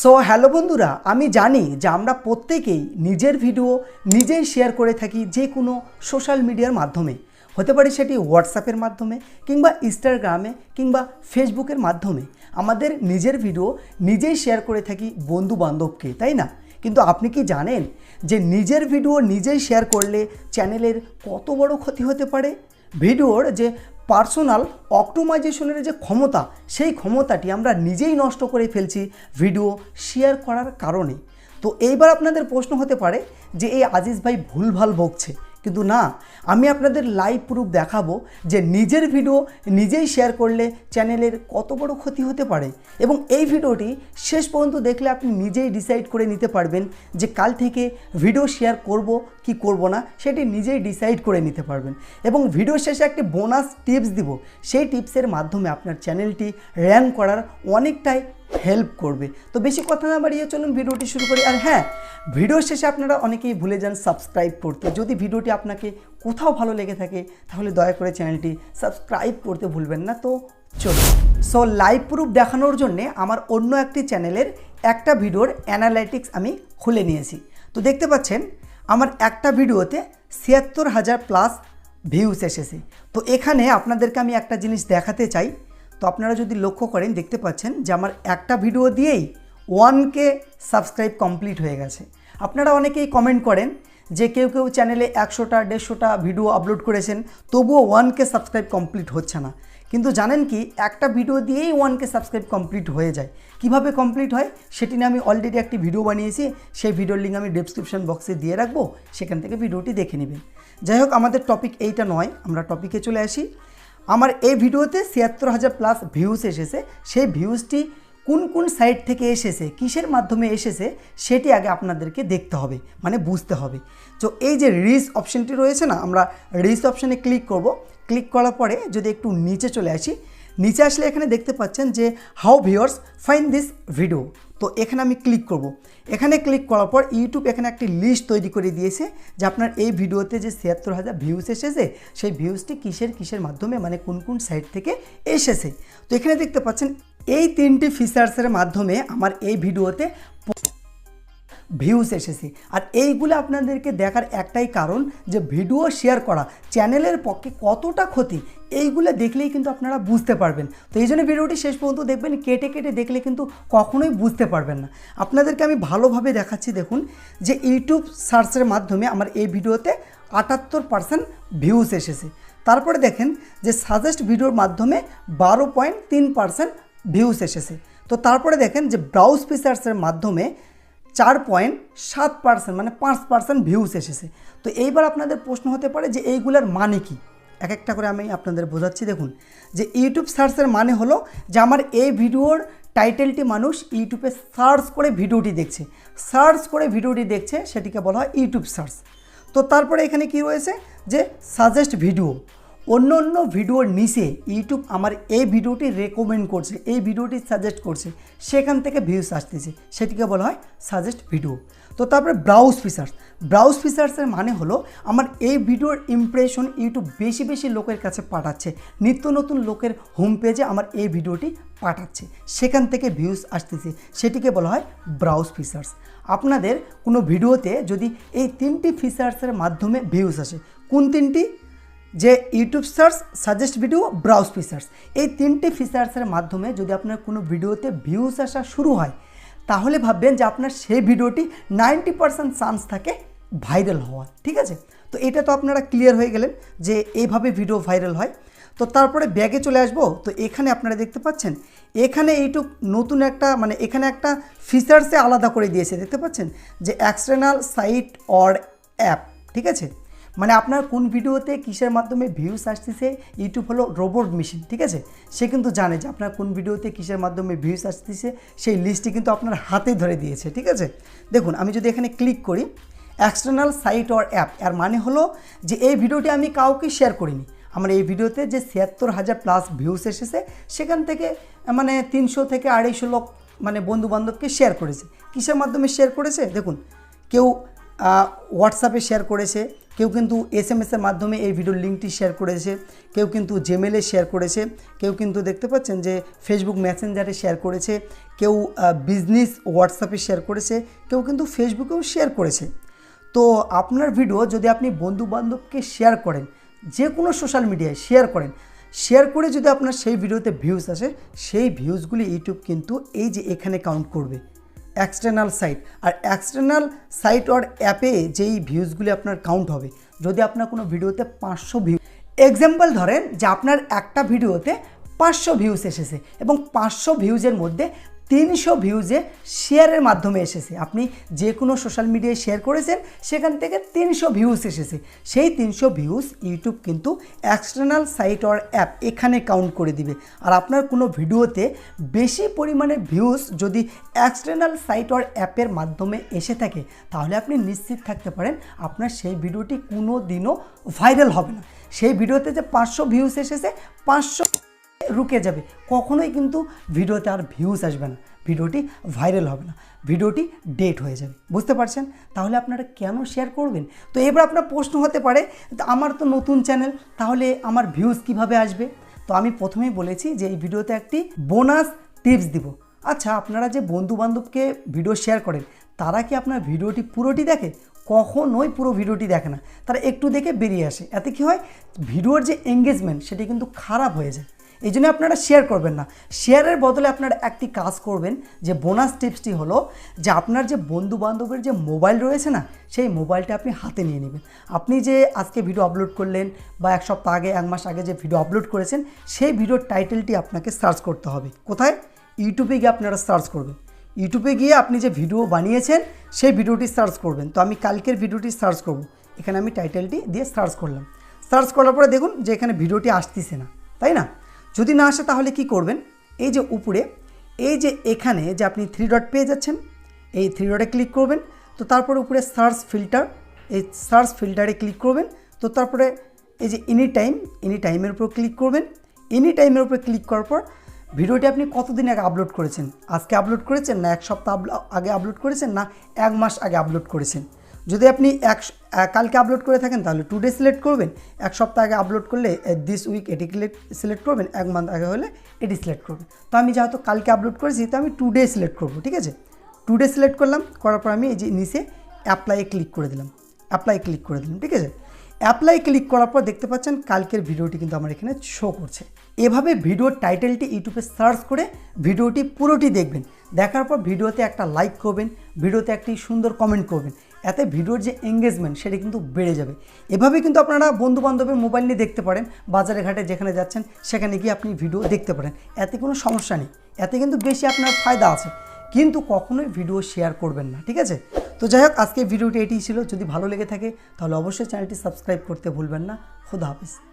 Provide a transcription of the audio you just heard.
So hello বন্ধুরা, আমি জানি যে আমরা প্রত্যেকেই নিজের ভিডিও নিজেই শেয়ার করে থাকি যে কোনো সোশ্যাল মিডিয়ার মাধ্যমে। হতে পারে সেটি হোয়াটসঅ্যাপের মাধ্যমে কিংবা ইনস্টাগ্রামে কিংবা ফেসবুকের মাধ্যমে। আমাদের নিজের ভিডিও নিজেই শেয়ার করে থাকি বন্ধু বান্ধবকে তাই না? কিন্তু আপনি কি জানেন যে নিজের ভিডিও নিজেই শেয়ার করলে চ্যানেলের কত বড় ক্ষতি হতে পারে? ভিডিওর যে পার্সোনাল অক্টোমাইজেশনের যে ক্ষমতা, সেই ক্ষমতাটি আমরা নিজেই নষ্ট করে ফেলছি ভিডিও শেয়ার করার কারণে। তো এইবার আপনাদের প্রশ্ন হতে পারে যে, এই আজিজ ভাই ভুলভাল বকছে। কিন্তু না, আমি আপনাদের লাইভ প্রুফ দেখাবো যে নিজের ভিডিও নিজেই শেয়ার করলে চ্যানেলের কত বড় ক্ষতি হতে পারে এবং এই ভিডিওটি শেষ পর্যন্ত দেখলে আপনি নিজেই ডিসাইড করে নিতে পারবেন যে কাল থেকে ভিডিও শেয়ার করব কি করব না, সেটি নিজেই ডিসাইড করে নিতে পারবেন। এবং ভিডিও শেষে একটি বোনাস টিপস দিব, সেই টিপসের মাধ্যমে আপনার চ্যানেলটি র্যাঙ্ক করার অনেকটাই হেল্প করবে। তো বেশি কথা না বাড়িয়ে চলুন ভিডিওটি শুরু করি। আর হ্যাঁ ভিডিও শেষে আপনারা অনেকেই ভুলে যান সাবস্ক্রাইব করতে। যদি ভিডিওটি আপনাকে কোথাও ভালো লেগে থাকে, তাহলে দয়া করে চ্যানেলটি সাবস্ক্রাইব করতে ভুলবেন না। তো চলুন। সো লাইভ প্রুফ দেখানোর জন্যে আমার অন্য একটি চ্যানেলের একটা ভিডিওর অ্যানালাইটিক্স আমি খুলে নিয়েছি। তো দেখতে পাচ্ছেন, আমার একটা ভিডিওতে ছিয়াত্তর হাজার প্লাস ভিউস এসেছে। তো এখানে আপনাদেরকে আমি একটা জিনিস দেখাতে চাই। তো আপনারা যদি লক্ষ্য করেন, দেখতে পাচ্ছেন যে আমার একটা ভিডিও দিয়েই ওয়ানকে সাবস্ক্রাইব কমপ্লিট হয়ে গেছে। আপনারা অনেকেই কমেন্ট করেন যে কেউ কেউ চ্যানেলে একশোটা, দেড়শোটা ভিডিও আপলোড করেছেন, তবুও ওয়ানকে সাবস্ক্রাইব কমপ্লিট হচ্ছে না। কিন্তু জানেন কি, একটা ভিডিও দিয়েই ওয়ানকে সাবস্ক্রাইব কমপ্লিট হয়ে যায়। কীভাবে কমপ্লিট হয়? সেটি নিয়ে আমি অলরেডি একটি ভিডিও বানিয়েছি। সেই ভিডিওর লিঙ্ক আমি ডেসক্রিপশন বক্সে দিয়ে রাখব। সেখান থেকে ভিডিওটি দেখে নেবেন। যাই হোক, আমাদের টপিক এইটা নয়। আমরা টপিকে চলে আসি। আমার এই ভিডিওতে ছিয়াত্তর হাজার প্লাস ভিউজ এসেছে। সেই ভিউজটি কোন কোন সাইট থেকে এসেছে, কিসের মাধ্যমে এসেছে, সেটি আগে আপনাদেরকে দেখতে হবে মানে বুঝতে হবে। তো এই যে রিস অপশানটি রয়েছে না, আমরা রিস অপশানে ক্লিক করব। ক্লিক করার পরে যদি একটু নিচে চলে আসি, নিচে আসলে এখানে দেখতে পাচ্ছেন যে how viewers find this video তো এখানে আমি ক্লিক করব। এখানে ক্লিক করার পর ইউটিউব এখানে একটি লিস্ট তৈরি করে দিয়েছে যে আপনার এই ভিডিওতে যে ছিয়াত্তর হাজার ভিউস এসেছে, সেই ভিউসটি কিসের কিসের মাধ্যমে মানে কোন কোন সাইট থেকে এসেছে তো এখানে দেখতে পাচ্ছেন, এই তিনটি ফিচার্সের মাধ্যমে আমার এই ভিডিওতে ভিউস এসেছে। আর এইগুলো আপনাদেরকে দেখার একটাই কারণ যে ভিডিও শেয়ার করা চ্যানেলের পক্ষে কতটা ক্ষতি, এইগুলো দেখলেই কিন্তু আপনারা বুঝতে পারবেন। তো এই জন্য ভিডিওটি শেষ পর্যন্ত দেখবেন, কেটে কেটে দেখলে কিন্তু কখনোই বুঝতে পারবেন না। আপনাদেরকে আমি ভালোভাবে দেখাচ্ছি, দেখুন, যে ইউটিউব সার্চের মাধ্যমে আমার এই ভিডিওতে আটাত্তর পার্সেন্ট ভিউস এসেছে। তারপরে দেখেন যে সাজেস্ট ভিডিওর মাধ্যমে বারো পয়েন্ট তিন পার্সেন্ট ভিউস এসেছে। তো তারপরে দেখেন যে ব্রাউজ ফিচার্সের মাধ্যমে চার পয়েন্ট সাত পার্সেন্ট মানে পাঁচ পার্সেন্ট ভিউস এসেছে। তো এইবার আপনাদের প্রশ্ন হতে পারে যে এইগুলোর মানে কি? এক একটা করে আমি আপনাদের বোঝাচ্ছি, দেখুন। যে ইউটিউব সার্চের মানে হলো যে আমার এই ভিডিওর টাইটেলটি মানুষ ইউটিউবে সার্চ করে ভিডিওটি দেখছে। সার্চ করে ভিডিওটি দেখছে, সেটিকে বলা হয় ইউটিউব সার্চ তো তারপরে এখানে কি রয়েছে? যে সাজেস্ট ভিডিও অন্য অন্য ভিডিওর নিচে ইউটিউব আমার এই ভিডিওটি রেকমেন্ড করছে, এই ভিডিওটি সাজেস্ট করছে, সেখান থেকে ভিউস আসতেছে, সেটিকে বলা হয় সাজেস্ট ভিডিও তো তারপরে ব্রাউজ ফিচার্স ব্রাউজ ফিচার্সের মানে হলো আমার এই ভিডিওর ইমপ্রেশন ইউটিউব বেশি বেশি লোকের কাছে পাঠাচ্ছে, নিত্য নতুন লোকের হোম পেজে আমার এই ভিডিওটি পাঠাচ্ছে, সেখান থেকে ভিউস আসতেছে, সেটিকে বলা হয় ব্রাউজ ফিচার্স আপনাদের কোনো ভিডিওতে যদি এই তিনটি ফিচার্সের মাধ্যমে ভিউস আসে, কোন তিনটি? যে YouTube search suggest video browse features এই তিনটি ফিচার্সের মাধ্যমে যদি আপনার কোনো ভিডিওতে ভিউজ আসা শুরু হয়, তাহলে ভাববেন যে আপনার সেই ভিডিওটি নাইনটি পার্সেন্ট চান্স থাকে ভাইরাল হওয়ার, ঠিক আছে? তো এটা তো আপনারা ক্লিয়ার হয়ে গেলেন যে এইভাবে ভিডিও ভাইরাল হয়। তো তারপরে ব্যাগে চলে আসব। তো এখানে আপনারা দেখতে পাচ্ছেন, এখানে এইটুক নতুন একটা মানে এখানে একটা ফিচার্সে আলাদা করে দিয়েছে, দেখতে পাচ্ছেন? যে এক্সটার্নাল সাইট অর অ্যাপ ঠিক আছে? মানে আপনার কোন ভিডিওতে কিসের মাধ্যমে ভিউস আসতেছে ইউটিউব হলো রোবট মেশিন ঠিক আছে? সে কিন্তু জানে যে আপনার কোন ভিডিওতে কিসের মাধ্যমে ভিউস আসতেছে, সেই লিস্টটি কিন্তু আপনার হাতে ধরে দিয়েছে, ঠিক আছে? দেখুন, আমি যদি এখানে ক্লিক করি এক্সটার্নাল সাইট অর অ্যাপ এর মানে হলো যে এই ভিডিওটি আমি কাউকে শেয়ার করিনি। আমার এই ভিডিওতে যে ছিয়াত্তর হাজার প্লাস ভিউস এসেছে, সেখান থেকে মানে তিনশো থেকে আড়াইশো লোক মানে বন্ধু বান্ধবকে শেয়ার করেছে। কিসের মাধ্যমে শেয়ার করেছে? দেখুন, কেউ হোয়াটসঅ্যাপে শেয়ার করেছে কেউ কিন্তু এস এম এসের মাধ্যমে এই ভিডিওর লিঙ্কটি শেয়ার করেছে, কেউ কিন্তু জেমেলে শেয়ার করেছে, কেউ কিন্তু দেখতে পাচ্ছেন যে ফেসবুক মেসেঞ্জারে শেয়ার করেছে, কেউ বিজনেস হোয়াটসঅ্যাপে শেয়ার করেছে, কেউ কিন্তু ফেসবুকেও শেয়ার করেছে। তো আপনার ভিডিও যদি আপনি বন্ধু বান্ধবকে শেয়ার করেন, যে কোনো সোশ্যাল মিডিয়ায় শেয়ার করেন শেয়ার করে যদি আপনার সেই ভিডিওতে ভিউজ আসে, সেই ভিউজগুলি ইউটিউব কিন্তু এই যে এখানে কাউন্ট করবে। এক্সটার্নাল সাইট আর এক্সটার্নাল সাইট অর অ্যাপে যেই ভিউজগুলি আপনার কাউন্ট হবে, যদি আপনার কোনো ভিডিওতে পাঁচশো ভিউ এক্সাম্পল ধরেন যে আপনার একটা ভিডিওতে পাঁচশো ভিউজ এসেছে এবং পাঁচশো ভিউজের মধ্যে তিনশো ভিউজে শেয়ারের মাধ্যমে এসেছে। আপনি যে কোনো সোশ্যাল মিডিয়ায় শেয়ার করেছেন, সেখান থেকে তিনশো ভিউজ এসেছে। সেই তিনশো ভিউজ ইউটিউব কিন্তু এক্সটার্নাল সাইট অর অ্যাপ এখানে কাউন্ট করে দিবে। আর আপনার কোনো ভিডিওতে বেশি পরিমাণে ভিউজ যদি এক্সটার্নাল সাইট অর অ্যাপের মাধ্যমে এসে থাকে, তাহলে আপনি নিশ্চিত থাকতে পারেন আপনার সেই ভিডিওটি কোনো দিনও ভাইরাল হবে না। সেই ভিডিওতে যে পাঁচশো ভিউজ এসেছে, পাঁচশো রুকে যাবে। কখনোই কিন্তু ভিডিওতে আর ভিউজ আসবে না। ভিডিওটি ভাইরাল হবে না। ভিডিওটি ডেট হয়ে যাবে। বুঝতে পারছেন? তাহলে আপনারা কেন শেয়ার করবেন? তো এবার আপনার প্রশ্ন হতে পারে, "তো আমার তো নতুন চ্যানেল তাহলে আমার ভিউজ কীভাবে আসবে? তো আমি প্রথমেই বলেছি যে এই ভিডিওতে একটি বোনাস টিপস দিব। আচ্ছা আপনারা যে বন্ধু বান্ধবকে ভিডিও শেয়ার করেন, তারা কি আপনার ভিডিওটি পুরোটি দেখে? কখনোই পুরো ভিডিওটি দেখে না। তারা একটু দেখে বেরিয়ে আসে। এতে কি হয়? ভিডিওর যে এঙ্গেজমেন্ট সেটি কিন্তু খারাপ হয়ে যায়। এই জন্য আপনারা শেয়ার করবেন না। শেয়ারের বদলে আপনারা একটি কাজ করবেন, যে বোনাস টিপসটি হলো, যে আপনার যে বন্ধু বান্ধবের যে মোবাইল রয়েছে না, সেই মোবাইলটা আপনি হাতে নিয়ে নেবেন। আপনি যে আজকে ভিডিও আপলোড করলেন, বা এক সপ্তাহ আগে, এক মাস আগে যে ভিডিও আপলোড করেছেন, সেই ভিডিওর টাইটেলটি আপনাকে সার্চ করতে হবে। কোথায়? ইউটিউবে গিয়ে আপনারা সার্চ করবেন। ইউটিউবে গিয়ে আপনি যে ভিডিও বানিয়েছেন, সেই ভিডিওটি সার্চ করবেন। তো আমি কালকের ভিডিওটি সার্চ করব। এখানে আমি টাইটেলটি দিয়ে সার্চ করলাম। সার্চ করার পরে দেখুন, যে এখানে ভিডিওটি আসতেছে না। তাই না? যদি না আসে তাহলে কি করবেন? এই যে উপরে, এই যে এখানে যে আপনি থ্রি ডট পেয়ে যাচ্ছেন, এই থ্রি ডটে ক্লিক করবেন। তো তারপরে উপরে সার্চ ফিল্টার এই সার্চ ফিল্টারে ক্লিক করবেন। তো তারপরে এই যে এনি টাইম এনি টাইমের উপর ক্লিক করবেন। এনি টাইমের উপর ক্লিক করার পর ভিডিওটি আপনি কতদিন আগে আপলোড করেছেন? আজকে আপলোড করেছেন না এক সপ্তাহ আগে আপলোড করেছেন না এক মাস আগে আপলোড করেছেন? যদি আপনি এক কালকে আপলোড করে থাকেন, তাহলে টু ডে সিলেক্ট করবেন। এক সপ্তাহ আগে আপলোড করলে দিস উইক এটি সিলেক্ট করবেন, এক মান্থ আগে হলে এটি সিলেক্ট করবেন। তো আমি যেহেতু কালকে আপলোড করেছি, তো আমি টু ডে সিলেক্ট করব, ঠিক আছে? টু ডে সিলেক্ট করলাম, করার পর আমি এই যে নিচে অ্যাপ্লাইয়ে ক্লিক করে দিলাম। অ্যাপ্লাই ক্লিক করে দিলাম, ঠিক আছে? অ্যাপ্লাই ক্লিক করার পর দেখতে পাচ্ছেন, কালকের ভিডিওটি কিন্তু আমার এখানে শো করছে। এভাবে ভিডিওর টাইটেলটি ইউটিউবে সার্চ করে ভিডিওটি পুরোটি দেখবেন। দেখার পর ভিডিওতে একটা লাইক করবেন, ভিডিওতে একটি সুন্দর কমেন্ট করবেন। এতে ভিডিওর যে এঙ্গেজমেন্ট সেটা কিন্তু বেড়ে যাবে। এভাবে কিন্তু আপনারা বন্ধু বান্ধবের মোবাইল নিয়ে দেখতে পারেন, বাজারে ঘাটে যেখানে যাচ্ছেন সেখানে গিয়ে আপনি ভিডিও দেখতে পারেন। এতে কোনো সমস্যা নেই। এতে কিন্তু বেশি আপনার ফায়দা আছে। কিন্তু কখনোই ভিডিও শেয়ার করবেন না, ঠিক আছে? তো যাই হোক, আজকে ভিডিওটি এটি ছিল। যদি ভালো লেগে থাকে, তাহলে অবশ্যই চ্যানেলটি সাবস্ক্রাইব করতে ভুলবেন না। খুদা হাফিজ।